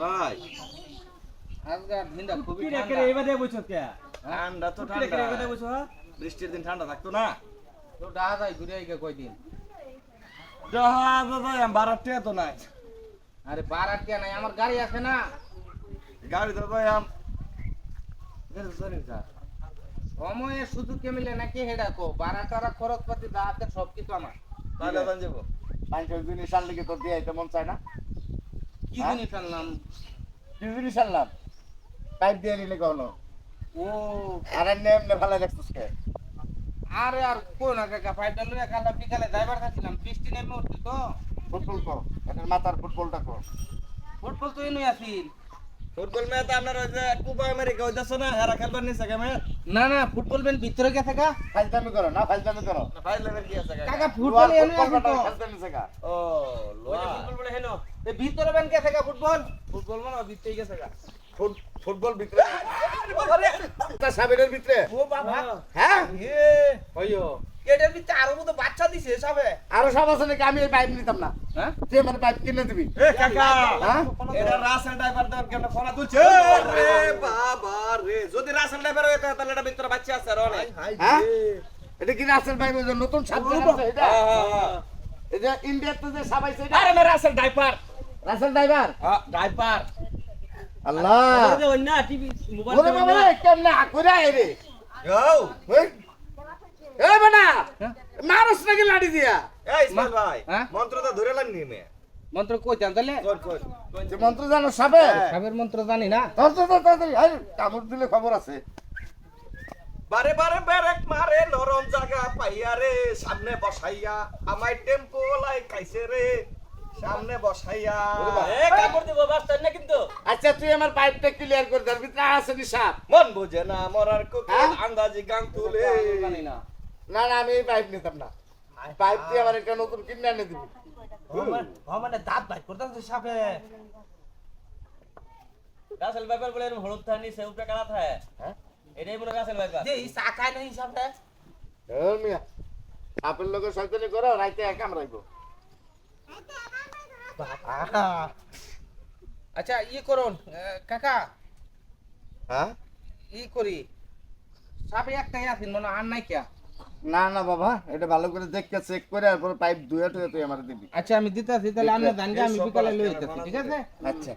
ভাই। ঠান্ডা। তো ঠান্ডা। বৃষ্টির দিন ঠান্ডা থাকতো না। তো ডাহা ঘুরে আইগে কয়দিন? জাহাজ ভাই তো নাই। আরে বারাট কে নাই আমার গাড়ি আছে না। গাড়ি তো ভাই আম সরি স্যার সময়ে শুধু কে মিলে নাকি হেডা কো? বারা টারা খরচ পাতি দাঁতে সব কিছু আমার তাহলে যাব আনলে কি তোর দিয়ে মন চায় না? কি হ্যাঁ? জিনিস আনলাম কি জিনিস আনলাম পাইপ দিয়ে নিলে কখনো? ও। আর এমনি এমনি ভালো দেখছিস কে? আরে আর কোন না কাকা ফাইটার লইয়া কালটা বিকালে ড্রাইভার খাচ্ছিলাম বৃষ্টি নেমে উঠছে তো। ফুটবল কো এটার মাথার ফুটবলটা কো ফুটবল তো এনুই আসিল ফুটবল ম্যাচ আপনার ওই যে কুপা আমেরিকা না হেরা খেলবার নিছে কে ম্যাচ? না না ফুটবল বেন ভিতরে কা ফাইজদামি করো না ফাইজদামি করো। ফাইল লেভেল কি আছে কাকা? ফুটবল তো। নিছে গা। ও এ ভিতরে বেন গেছে কা ফুটবল? ফুটবল মানে ভিতরে গেছে ফুটবল ভিতরে। তা সাবিরের ভিতরে। ও বাবা। হ্যাঁ? এটার ভিতরে আরও মতো বাচ্চা দিছে সবে। আরও সব আছে নাকি? আমি এই পাইপ নিতাম না। হ্যাঁ? পাইপ কিনে দিবি। এ কাকা। হ্যাঁ? এটা রাসেল ড্রাইভার দেন কেন ফোন তুলছে। রে। বাবা রে। যদি রাসেল ড্রাইভার তাহলে এটা ভিতরে বাচ্চা আছে আর অনেক। হ্যাঁ? এটা কি রাসেল পাইপ নতুন সাবজেক্ট আছে এটা? এই যে ইন্ডিয়াতে যে সাবাইছে এটা আরে মে রাসেল ড্রাইভার রাসেল ড্রাইভার হ্যাঁ ড্রাইভার আল্লাহ। ওরে অন্য টিভি মোবাইল ওরে বাবা রে কেমনে আকুরা এ বানা মারস নাকি লাড়ি দিয়া? এই ইসমাইল ভাই হ্যাঁ? মন্ত্রটা ধরে লানি মে মন্ত্র কই জান তাহলে? যে মন্ত্র জানো সাবের সাবের মন্ত্র জানি না। ধর তাড়াতাড়ি আরে কামড় দিলে খবর আছে। বারে বারে ব্রেক মারে নরম জায়গা পাইয়া রে সামনে বসাইয়া। আমায় টেম্পো লাই খাইছে রে সামনে বসাইয়া। এ কাপড় দিব বাস্তার না কিন্তু। আচ্ছা তুই আমার পাইপটা ক্লিয়ার করে দর ভিতরে আছে নি সাপ মন বুঝে না মরার কুকুর হ্যাঁ? আন্দাজি গান তুলে। না। না না আমি পাইপ নিতাম না। পাইপ দিয়ে আমার একটা নতুন কিনে এনে দিবি। মানে দাঁত বাইট করতাছে সাপে। রাসেল বাইপার বলে হলুদ থানি সে উপরে কালা থাকে। হ্যাঁ? এটাই মনে রাসেল যে মিয়া আপেল লোকের শয়তানি করো রাইতে আচ্ছা ইয়ে করুন কাকা। হ্যাঁ? ই করি। সাপে একটাই আছেন মনে হয় আর নাই কিয়া? না না বাবা এটা ভালো করে দেখে চেক করে তারপর পাইপ ধুয়ে টুয়ে তুই আমার দিবি। আচ্ছা আমি দিতেছি তাহলে আপনি জানগে আমি বিকালে লই যেতেছি ঠিক আছে? আচ্ছা।